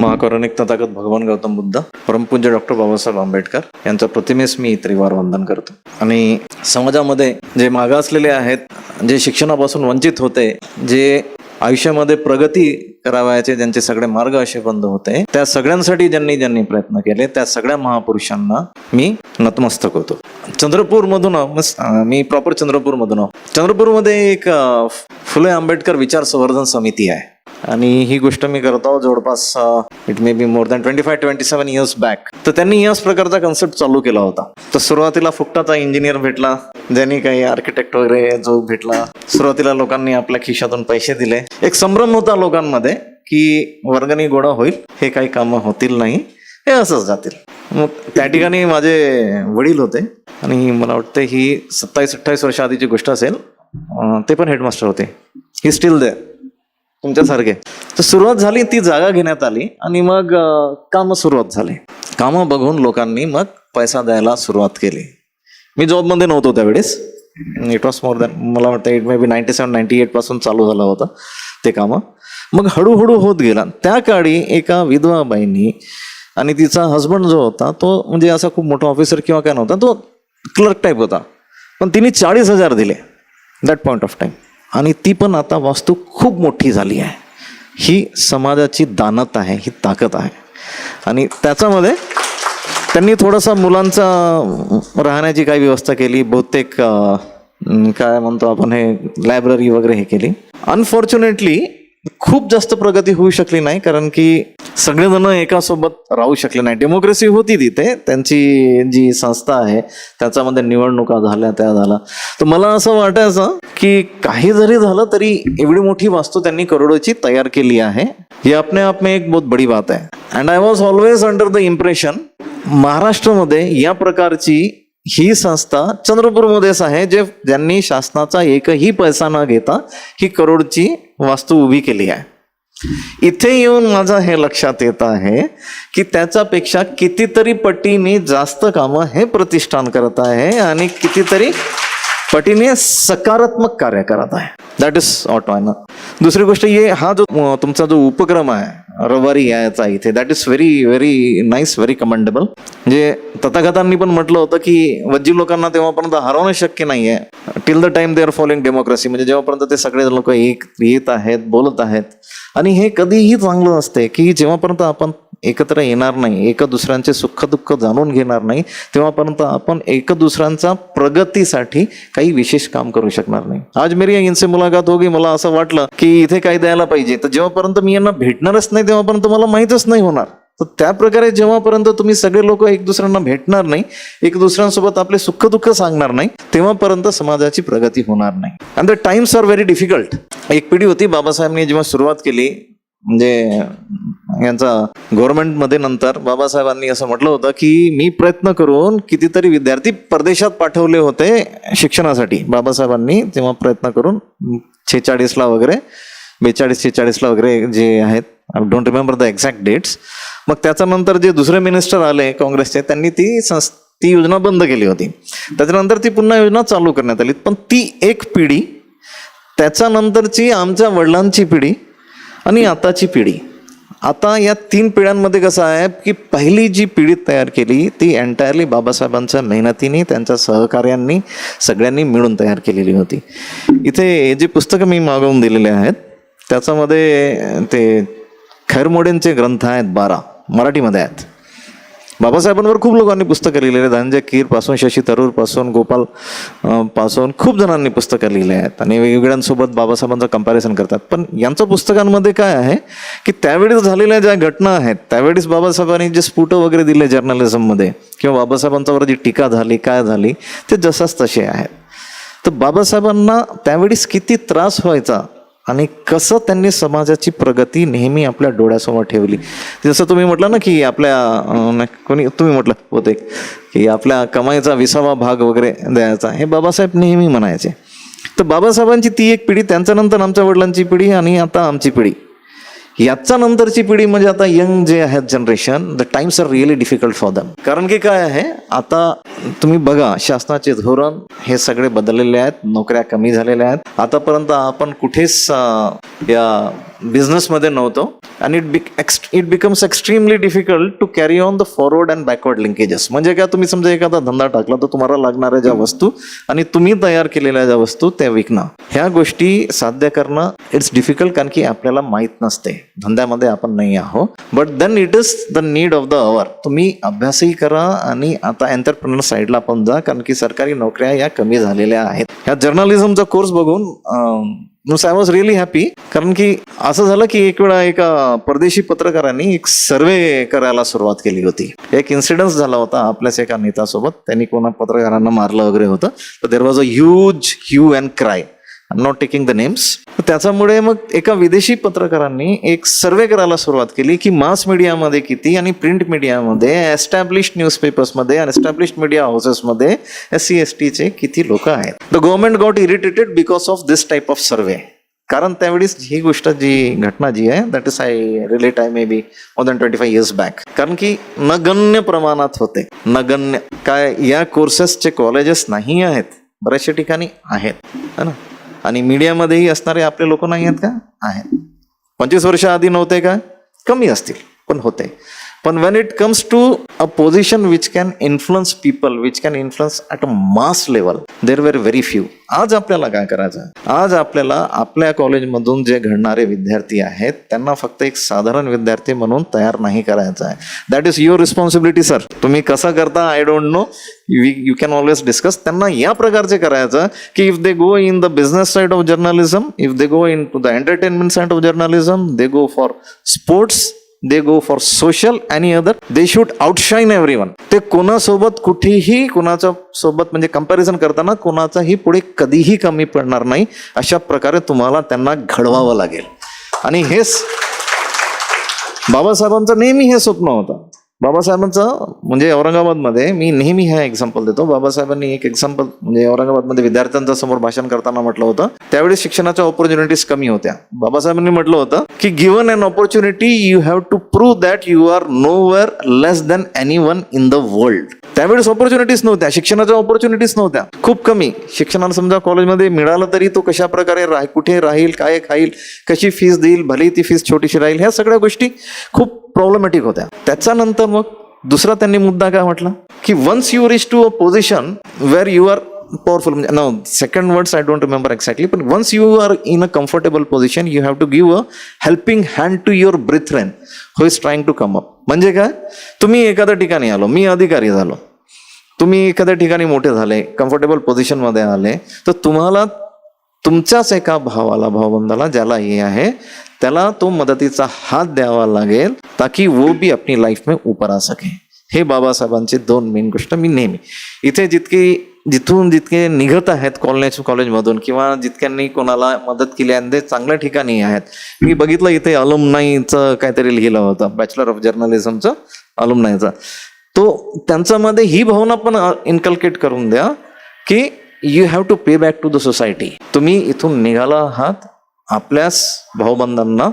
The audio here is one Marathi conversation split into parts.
महाकौरानिक तथागत भगवान गौतम बुद्ध परमपूज्य डॉक्टर बाबासाहेब आंबेडकर यांच्या प्रतिमेस मी त्रिवार वंदन करतो. आणि समाजामध्ये जे मागासलेले आहेत जे शिक्षणापासून वंचित होते जे आयुष्यामध्ये प्रगती करावयाचे ज्यांचे सगळे मार्ग असे बंद होते त्या सगळ्यांसाठी ज्यांनी ज्यांनी प्रयत्न केले त्या सगळ्या महापुरुषांना मी नतमस्तक होतो. चंद्रपूर मधून मी प्रॉपर चंद्रपूर मधून चंद्रपूरमध्ये एक फुले आंबेडकर विचार संवर्धन समिती आहे. आणि ही गोष्ट मी करतो जवळपास it may be more than twenty five twenty seven years back तर त्यांनी याच प्रकारचा कन्सेप्ट चालू केला होता. तर सुरुवातीला फुकटाचा इंजिनियर भेटला ज्यांनी काही आर्किटेक्ट वगैरे जो भेटला सुरुवातीला लोकांनी आपल्या खिशातून पैसे दिले. एक संभ्रम होता लोकांमध्ये की वर्गणी गोळा होईल हे काही कामं होतील नाही हे असंच जातील. मग त्या ठिकाणी माझे वडील होते आणि मला वाटतं ही सत्तावीस अठ्ठावीस वर्ष आधीची गोष्ट असेल ते पण हेडमास्टर होते. ही स्टील दे तुमच्यासारखे. तर सुरुवात झाली ती जागा घेण्यात आली आणि मग कामं सुरुवात झाली. कामं बघून लोकांनी मग पैसा द्यायला सुरुवात केली. मी जॉबमध्ये नव्हतो त्यावेळेस. इट वॉज मोर दॅन मला वाटतं it may be ninety seven ninety एटपासून चालू झालं होतं ते कामं. मग हळूहळू होत गेला. त्या काळी एका विधवा बाईंनी आणि तिचा हस्बंड जो होता तो म्हणजे असा खूप मोठा ऑफिसर किंवा काय नव्हता तो क्लर्क टाईप होता. पण तिने चाळीस हजार दिले. दॅट पॉईंट ऑफ टाईम आणि ती पण आता वास्तू खूप मोठी झाली आहे. ही समाजाची दानत आहे ही ताकद आहे. आणि त्याच्यामध्ये त्यांनी थोडासा मुलांचा राहण्याची काही व्यवस्था केली बहुतेक काय म्हणतो आपण हे लायब्ररी वगैरे हे केली. अनफॉर्च्युनेटली खूप जास्त प्रगती होऊ शकली नाही कारण की सगळेजण एकासोबत राहू शकले नाही. डेमोक्रेसी होती तिथे. त्यांची जी संस्था आहे त्याच्यामध्ये निवडणुका झाल्या त्या झाल्या. तर मला असं वाटायचं की काही जरी झालं तरी एवढी मोठी वास्तू त्यांनी करोडोची तयार केली आहे. ही आपने आप में एक बहुत बडी बात आहे. And I was always under the impression महाराष्ट्रामध्ये या प्रकारची ही संस्था चंद्रपूरमध्येच आहे जे ज्यांनी शासनाचा एकही पैसा न घेता ही करोडची वास्तू उभी केली आहे. इथे येऊन माझं हे लक्षात येत आहे की त्याच्यापेक्षा कितीतरी पटीने जास्त कामं हे प्रतिष्ठान करत आहे आणि कितीतरी पटीने सकारात्मक कार्य करत आहे. दॅट इज ऑट ना दुसरी गोष्ट ये हा जो तुमचा जो उपक्रम आहे रविवारी यायचा इथे that is very very nice very commendable म्हणजे तथागतांनी पण म्हटलं होतं की वज्जी लोकांना तेव्हापर्यंत हरवणं शक्य नाही आहे till the time they are following democracy म्हणजे जेव्हापर्यंत ते सगळे लोक एक येत आहेत बोलत आहेत. आणि हे कधीही चांगलं असते की जेव्हापर्यंत आपण एकत्र येणार नाही एक दुसऱ्यांचे सुखदुःख जाणून घेणार नाही तेव्हापर्यंत आपण एक दुसऱ्यांचा प्रगतीसाठी काही विशेष काम करू शकणार नाही. आज मेरी इनसे मुलाखत होगी मला असं वाटलं की इथे काही द्यायला पाहिजे. तर जेव्हापर्यंत मी यांना भेटणारच नाही तेव्हापर्यंत मला माहीतच नाही होणार. तर त्या प्रकारे जेव्हापर्यंत तुम्ही सगळे लोक एक दुसऱ्यांना भेटणार नाही एक दुसऱ्यांसोबत आपले सुख दुःख सांगणार नाही तेव्हापर्यंत समाजाची प्रगती होणार नाही. And the times are very difficult एक पिढी होती बाबासाहेबांनी जेव्हा सुरुवात केली म्हणजे यांचा गव्हर्नमेंटमध्ये नंतर बाबासाहेबांनी असं म्हटलं होतं की मी प्रयत्न करून कितीतरी विद्यार्थी परदेशात पाठवले होते शिक्षणासाठी. बाबासाहेबांनी तेव्हा प्रयत्न करून छेचाळीसला वगैरे बेचाळीस छेचाळीसला वगैरे जे आहेत I don't remember the exact dates मग त्याच्यानंतर जे दुसरे मिनिस्टर आले काँग्रेसचे त्यांनी ती संस ती योजना बंद केली होती. त्याच्यानंतर ती पुन्हा योजना चालू करण्यात आली. पण ती एक पिढी त्याच्यानंतरची आमच्या वडिलांची पिढी आणि आताची पिढी. आता या तीन पिढ्यांमध्ये कसं आहे की पहिली जी पिढी तयार केली ती एंटायरली बाबासाहेबांच्या मेहनतीने त्यांच्या सहकार्यांनी सगळ्यांनी मिळून तयार केलेली होती. इथे हे जे पुस्तकं मी मागवून दिलेले आहेत त्याच्यामध्ये ते खैरमोडेंचे ग्रंथ आहेत बारा मराठीमध्ये आहेत. बाबासाहेबांवर खूप लोकांनी पुस्तकं लिहिलेली आहेत. धनंजय कीरपासून शशी थरूरपासून गोपाल पासून खूप जणांनी पुस्तकं लिहिली आहेत. आणि वेगवेगळ्यांसोबत बाबासाहेबांचं कंपॅरिझन करतात. पण यांचं पुस्तकांमध्ये काय आहे की त्यावेळेस झालेल्या ज्या घटना आहेत त्यावेळेस बाबासाहेबांनी जे स्फुट वगैरे दिले जर्नलिझममध्ये किंवा बाबासाहेबांच्यावर जी टीका झाली काय झाली ते जसाच तसे आहेत. तर बाबासाहेबांना त्यावेळेस किती त्रास व्हायचा आणि कसं त्यांनी समाजाची प्रगती नेहमी आपल्या डोळ्यासमोर ठेवली. जसं तुम्ही म्हटलं ना की आपल्या नाही, कोणी तुम्ही म्हटलं होते की आपल्या कमाईचा विसावा भाग वगैरे द्यायचा हे बाबासाहेब नेहमी म्हणायचे. तर बाबासाहेबांची ती एक पिढी त्यांच्यानंतर आमच्या वडिलांची पिढी आणि आता आमची पिढी. याच्या नंतरची पिढी म्हणजे आता यंग जे आहेत generation the times are really difficult for them कारण की काय आहे आता तुम्ही बघा शासनाचे धोरण हे सगळे बदललेले आहेत नोकऱ्या कमी झालेल्या आहेत. आतापर्यंत आपण कुठेच या बिझनेसमध्ये नव्हतो. आणि इट बिक it becomes extremely difficult to carry on the forward and backward linkages म्हणजे काय तुम्ही समजा एखादा धंदा टाकला तर तुम्हाला लागणाऱ्या ज्या वस्तू आणि तुम्ही तयार केलेल्या ज्या वस्तू त्या विकणं. ह्या गोष्टी साध्य करणं इट्स डिफिकल्ट कारण की आपल्याला माहीत नसते. धंद्यामध्ये आपण नाही आहो but then it is the need of the hour तुम्ही अभ्यासही करा आणि आता एंटरप्रिनर साईडला पण जा कारण की सरकारी नोकऱ्या या कमी झालेल्या आहेत. ह्या जर्नलिझमचा कोर्स बघून नुस आय वॉज रिअली हॅपी कारण की असं झालं की एक वेळा एका परदेशी पत्रकारांनी एक सर्वे करायला सुरुवात केली होती. एक इन्सिडन्स झाला होता आपल्याच एका नेत्यासोबत त्यांनी कोणा पत्रकारांना मारलं वगैरे होतं. तर there was a huge hue and cry I not taking the names त्याच्यामुळे मग एका विदेशी पत्रकारांनी एक सर्वे करायला सुरुवात केली की मास मीडियामध्ये किती आणि प्रिंट मीडियामध्ये एस्टॅब्लिश न्यूजपेपर्समध्ये आणि एस्टॅब्लिश मीडिया हाऊसेसमध्ये एस सी एस टीचे किती लोक आहेत? The government got irritated because of this type of survey कारण त्यावेळेस ही गोष्ट जी घटना जी आहे that is I relate I may be more than twenty five years back कारण की नगण्य प्रमाणात होते. नगण्य काय या कोर्सेसचे कॉलेजेस नाही आहेत बऱ्याचशा ठिकाणी आहेत है ना? आणि मीडियामध्येही असणारे आपले लोक नाही आहेत का? आहेत. पंचवीस वर्ष आधी नव्हते का? कमी असतील पण होते. पण when it comes to a position which can influence people which can influence at a mass level there were very few आज आपल्याला काय करायचं? आज आपल्याला आपल्या कॉलेजमधून जे घडणारे विद्यार्थी आहेत त्यांना फक्त एक साधारण विद्यार्थी म्हणून तयार नाही करायचं आहे. That is your responsibility sir तुम्ही कसं करता I don't know you can always discuss त्यांना या प्रकारचे करायचं की if they go in the business side of journalism if they go into the entertainment side of journalism they go for sports they go for social आणि other they should outshine everyone ते कोणासोबत कुठेही कोणाच्या सोबत म्हणजे कंपॅरिझन करताना कोणाचाही पुढे कधीही कमी पडणार नाही. अशा प्रकारे तुम्हाला त्यांना घडवावं लागेल. आणि हेच बाबासाहेबांचं नेहमी हे स्वप्न होतं. बाबासाहेबांचं म्हणजे औरंगाबादमध्ये मी नेहमी हा एक्झाम्पल देतो. बाबासाहेबांनी एक एक्झाम्पल म्हणजे औरंगाबादमध्ये विद्यार्थ्यांच्या समोर भाषण करताना म्हटलं होतं. त्यावेळी शिक्षणाच्या ऑपॉर्च्युनिटीज कमी होत्या. बाबासाहेबांनी म्हटलं होतं की given an opportunity you have to prove that you are nowhere less than anyone in the world त्यावेळेस ऑपॉर्च्युनिटीज नव्हत्या. शिक्षणाच्या ऑपॉर्च्युनिटीज नव्हत्या. खूप कमी. शिक्षणाला समजा कॉलेजमध्ये मिळालं तरी तो कशा प्रकारे राह कुठे राहील काय खाईल कशी फीस देईल भले ती फीस छोटीशी राहील ह्या सगळ्या गोष्टी खूप प्रॉब्लेमॅटिक होत्या. त्याच्यानंतर मग दुसरा त्यांनी मुद्दा काय म्हटला? की once you reach to a position where you are powerful म्हणजे no second words I don't remember exactly पण once you are in a comfortable position you have to give a helping hand to your brethren who is trying to come up म्हणजे काय? तुम्ही एखाद्या ठिकाणी आलो मी अधिकारी झालो. तुम्ही एखाद्या ठिकाणी मोठे झाले कम्फर्टेबल पोझिशनमध्ये आले तर तुम्हाला तुमच्याच एका भावाला भावबंधाला ज्याला हे आहे त्याला तो मदतीचा हात द्यावा लागेल ताकी वो भी अपनी लाईफ में ऊपर आ सके. हे बाबासाहेबांचे दोन मेन गोष्ट मी नेहमी. इथे जितकी जिथून जितके निघत आहेत कॉलेज कॉलेजमधून किंवा जितक्यांनी कोणाला मदत केली आहे ते चांगल्या ठिकाणी आहेत. मी बघितलं इथे अलुमनाईचं काहीतरी लिहिलं होतं बॅचलर ऑफ जर्नलिझमचं अलुमनाईचं तो त्यांच्यामध्ये ही भावना पण इन्कल्केट करून द्या की you have to pay back to the society तुम्ही इथून निघाला आहात आपल्याच भाऊबंधांना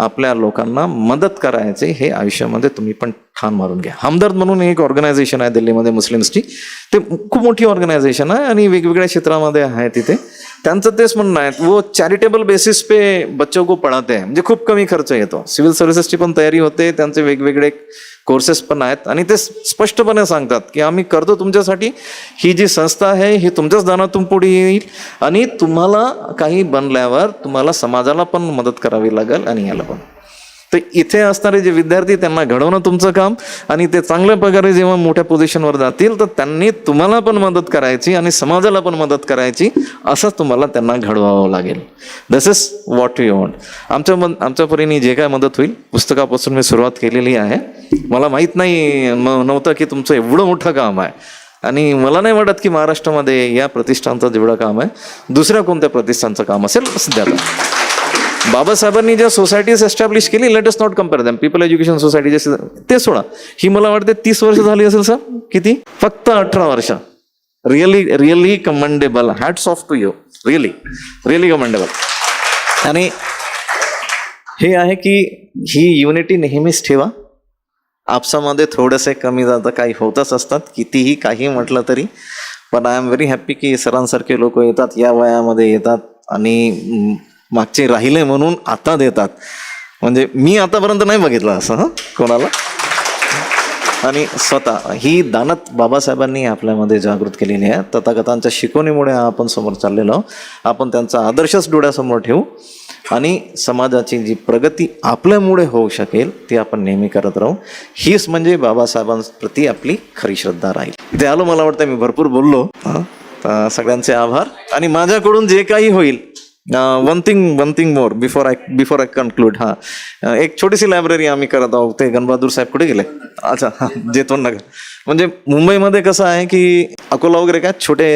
आपल्या लोकांना मदत करायचे हे आयुष्यामध्ये तुम्ही पण ठाण मारून घ्या. हमदर्द म्हणून एक ऑर्गनायझेशन आहे दिल्लीमध्ये मुस्लिम्सची. ते खूप मोठी ऑर्गनायझेशन आहे आणि वेगवेगळ्या क्षेत्रामध्ये आहे तिथे. त्यांचं तेच म्हणणं आहे वो चॅरिटेबल बेसिस पे बच्चों को पढ़ाते म्हणजे खूप कमी खर्च येतो. सिव्हिल सर्व्हिसेसची पण तयारी होते त्यांचे वेगवेगळे कोर्सेस पण आहेत आणि ते स्पष्टपणे सांगतात की आम्ही करतो तुमच्यासाठी ही जी संस्था आहे ही तुमच्याच दानातून पुढे येईल आणि तुम्हाला काही बनल्यावर तुम्हाला समाजाला पण मदत करावी लागेल आणि याला पण. तर इथे असणारे जे विद्यार्थी त्यांना घडवणं तुमचं काम. आणि ते चांगल्या प्रकारे जेव्हा मोठ्या पोझिशनवर जातील तर त्यांनी तुम्हाला पण मदत करायची आणि समाजाला पण मदत करायची असंच तुम्हाला त्यांना घडवावं लागेल. दस इज वॉट यू वॉन्ट आमच्या मन आमच्या परीने जे काय मदत होईल पुस्तकापासून मी सुरुवात केलेली आहे. मला माहीत नाही नव्हतं की तुमचं एवढं मोठं काम आहे. आणि मला नाही वाटत की महाराष्ट्रामध्ये या प्रतिष्ठानचं जेवढं काम आहे दुसऱ्या कोणत्या प्रतिष्ठानचं काम असेल सध्याला बाबासाहेबांनी ज्या सोसायटीज एस्टॅब्लिश केली let us not compare them people education society ते सोडा. ही मला वाटते तीस वर्ष झाली असेल सर किती? फक्त अठरा वर्ष. Really really commendable hats off to you really really commendable आणि हे आहे की ही युनिटी नेहमीच ठेवा. आपसामध्ये थोडंसं कमी जातं काही होतच असतात. कितीही काही म्हटलं तरी. पण आय एम व्हेरी हॅप्पी की सरांसारखे लोक येतात या वयामध्ये येतात. आणि मागचे राहिले म्हणून आता देतात. म्हणजे मी आतापर्यंत नाही बघितलं असं हां? कोणाला? आणि स्वतः ही दानत बाबासाहेबांनी आपल्यामध्ये जागृत केलेली आहे. तथागतांच्या शिकवणीमुळे आपण समोर चाललेलो आहोत. आपण त्यांचा आदर्शच डोळ्यासमोर ठेवू. आणि समाजाची जी प्रगती आपल्यामुळे होऊ शकेल ती आपण नेहमी करत राहू. हीच म्हणजे बाबासाहेबांप्रती आपली खरी श्रद्धा राहील. ते आलो मला वाटतं मी भरपूर बोललो सगळ्यांचे आभार. आणि माझ्याकडून जे काही होईल one thing one thing more before I before I conclude हां एक छोटीशी लायब्ररी आम्ही करत आहोत ते गणबहादूर साहेब कुठे गेले? अच्छा हां जेतवन नगर म्हणजे मुंबईमध्ये कसं आहे की अकोला वगैरे काय छोटे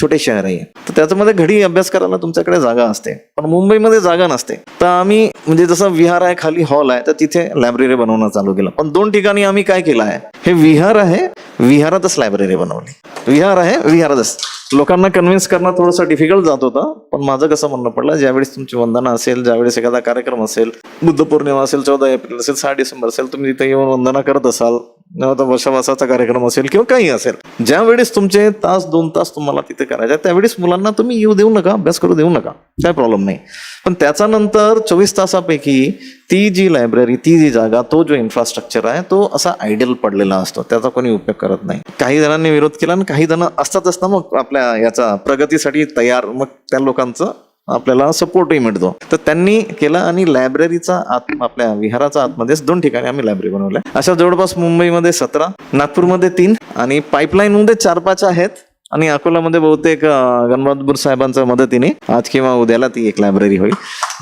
छोटे शहर आहे. तर त्याच्यामध्ये घडी अभ्यास करायला तुमच्याकडे जागा असते. पण मुंबईमध्ये जागा नसते. तर आम्ही म्हणजे जसं विहार आहे खाली हॉल आहे तर तिथे लायब्ररी बनवणं चालू केलं. पण दोन ठिकाणी आम्ही काय केलं आहे हे विहार आहे विहारातच लायब्ररी बनवली. विहार आहे विहारातच. लोकांना कन्व्हिन्स करणं थोडंसं डिफिकल्ट जात होतं पण माझं कसं म्हणणं पडलं ज्यावेळेस तुमची वंदना असेल ज्यावेळेस एखादा कार्यक्रम असेल बुद्ध पौर्णिमा असेल चौदा एप्रिल असेल सहा डिसेंबर असेल तुम्ही तिथे येऊन वंदना करत असाल आता वर्षावासाचा कार्यक्रम असेल? किंवा काही असेल ज्यावेळेस तुमचे तास दोन तास तुम्हाला तिथे करायचे त्यावेळेस मुलांना तुम्ही येऊ देऊ नका अभ्यास करू देऊ नका. काय प्रॉब्लेम नाही. पण त्याच्यानंतर चोवीस तासापैकी ती जी लायब्ररी ती जी जागा तो जो इन्फ्रास्ट्रक्चर आहे तो असा आयडियल पडलेला असतो. त्याचा कोणी उपयोग करत नाही. काही जणांनी विरोध केला आणि काही जण असतातच ना मग आपल्या याचा प्रगतीसाठी तयार मग त्या लोकांचं आपल्याला सपोर्टही मिळतो. तर त्यांनी केला आणि लायब्ररीचा आत आपल्या विहाराचा आतमध्येच दोन ठिकाणी आम्ही लायब्ररी बनवल्या. अशा जवळपास मुंबईमध्ये सतरा नागपूरमध्ये तीन आणि पाईपलाईनमध्ये चार पाच आहेत. आणि अकोल्यामध्ये बहुतेक अं, साहेबांच्या मदतीने आज किंवा उद्याला ती एक लायब्ररी होईल.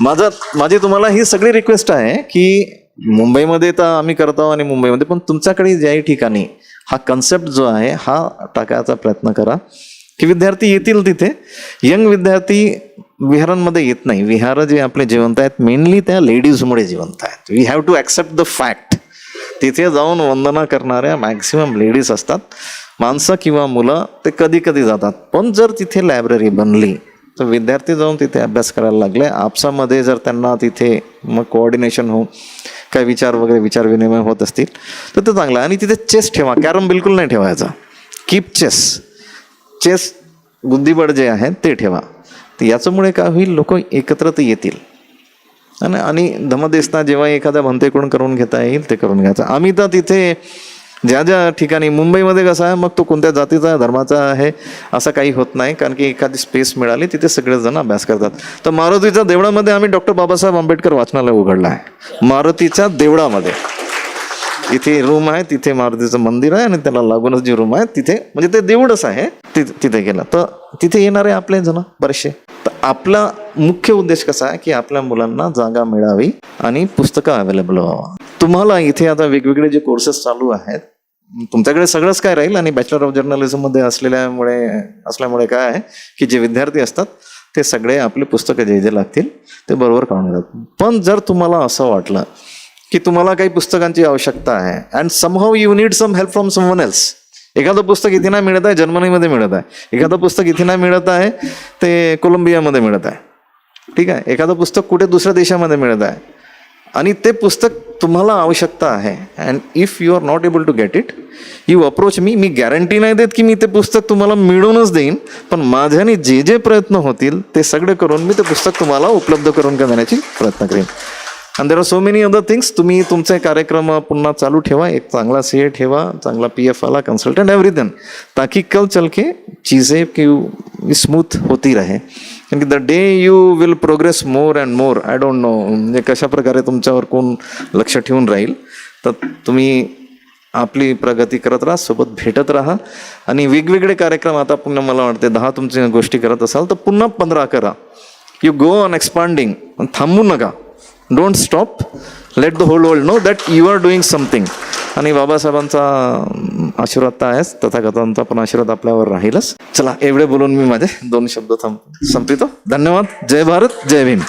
माझं माझी तुम्हाला ही सगळी रिक्वेस्ट आहे की मुंबईमध्ये तर आम्ही करतो आणि मुंबईमध्ये पण तुमच्याकडे ज्याही ठिकाणी हा कन्सेप्ट जो आहे हा टाकायचा प्रयत्न करा. की विद्यार्थी येतील तिथे. यंग विद्यार्थी विहारांमध्ये येत नाही. विहार जे आपले जिवंत आहेत मेनली त्या लेडीजमुळे जिवंत आहेत. We have to accept the fact तिथे जाऊन वंदना करणाऱ्या मॅक्सिमम लेडीज असतात. माणसं किंवा मुलं ते कधी कधी जातात. पण जर तिथे लायब्ररी बनली तर विद्यार्थी जाऊन तिथे अभ्यास करायला लागले. आपसामध्ये जर त्यांना तिथे मग कोऑर्डिनेशन होऊन काही विचार वगैरे विचार विनिमय होत असतील तर ते चांगलं आहे. आणि तिथे चेस ठेवा. कॅरम बिलकुल नाही ठेवायचा. कीप चेस चेस बुद्धिबळ जे आहे ते ठेवा. तर याच्यामुळे काय होईल? लोक एकत्र तर येतील. आणि आणि धमदेसना जेव्हा एखाद्या भंतेकडून करून घेता येईल ते करून घ्यायचं. आम्ही तर तिथे ज्या ज्या ठिकाणी मुंबईमध्ये कसं आहे मग तो कोणत्या जातीचा धर्माचा आहे असं काही होत नाही. कारण की एखादी स्पेस मिळाली तिथे सगळेजण अभ्यास करतात. तर मारुतीच्या देवळामध्ये आम्ही डॉक्टर बाबासाहेब आंबेडकर वाचनालय उघडला आहे. मारुतीच्या देवळामध्ये. इथे रूम आहे तिथे मारुतीचं मंदिर आहे आणि त्याला लागूनच जी रूम आहे तिथे म्हणजे ते देऊळच आहे तिथे तिथे गेलं. तर तिथे येणारे आपले जण बरेचसे. तर आपला मुख्य उद्देश कसा आहे की आपल्या मुलांना जागा मिळावी आणि पुस्तकं अवेलेबल व्हावं. तुम्हाला इथे आता वेगवेगळे जे कोर्सेस चालू आहेत तुमच्याकडे सगळंच काय राहील? आणि बॅचलर ऑफ जर्नलिझममध्ये असलेल्यामुळे असल्यामुळे काय आहे की जे विद्यार्थी असतात ते सगळे आपले पुस्तकं जे जे लागतील ते बरोबर काढून येतात पण जर तुम्हाला असं वाटलं की तुम्हाला काही पुस्तकांची आवश्यकता आहे. And somehow you need some help from someone else एखादं पुस्तक इथे नाही मिळत आहे जर्मनीमध्ये मिळत आहे. एखादं पुस्तक इथे नाही मिळत आहे ते कोलंबियामध्ये मिळत आहे. ठीक आहे? एखादं पुस्तक कुठे दुसऱ्या देशामध्ये मिळत आहे. आणि ते पुस्तक तुम्हाला आवश्यकता आहे. And if you are not able to get it you approach me me guarantee नाही देत की मी ते पुस्तक तुम्हाला मिळूनच देईन. पण माझ्याने जे जे प्रयत्न होतील ते सगळे करून मी ते पुस्तक तुम्हाला उपलब्ध करून देण्याची प्रयत्न करेन. आणि there are so many other things तुम्ही तुमचे कार्यक्रम पुन्हा चालू ठेवा. एक चांगला सी ए ठेवा. चांगला पी एफ आला कंसल्टंट एव्हरीथिंग ताकि कल चल के चीज़ें की स्मूथ होती रहे. कारण की the day you will progress more and more I don't know म्हणजे कशा प्रकारे तुमच्यावर कोण लक्ष ठेवून राहील तर तुम्ही आपली प्रगती करत राहा सोबत भेटत राहा. आणि वेगवेगळे कार्यक्रम आता पुन्हा मला वाटते दहा तुमच्या गोष्टी करत असाल तर पुन्हा पंधरा करा. यू गो ऑन एक्सपांडिंग थांबू नका. Don't stop let the whole world know that you are doing something आणि बाबासाहेबांचा आशीर्वाद तर आहेच. तथागतांचा पण आशीर्वाद आपल्यावर राहीलच. चला एवढे बोलून मी माझे दोन शब्द थांब संपितो धन्यवाद. जय भारत जय भीम.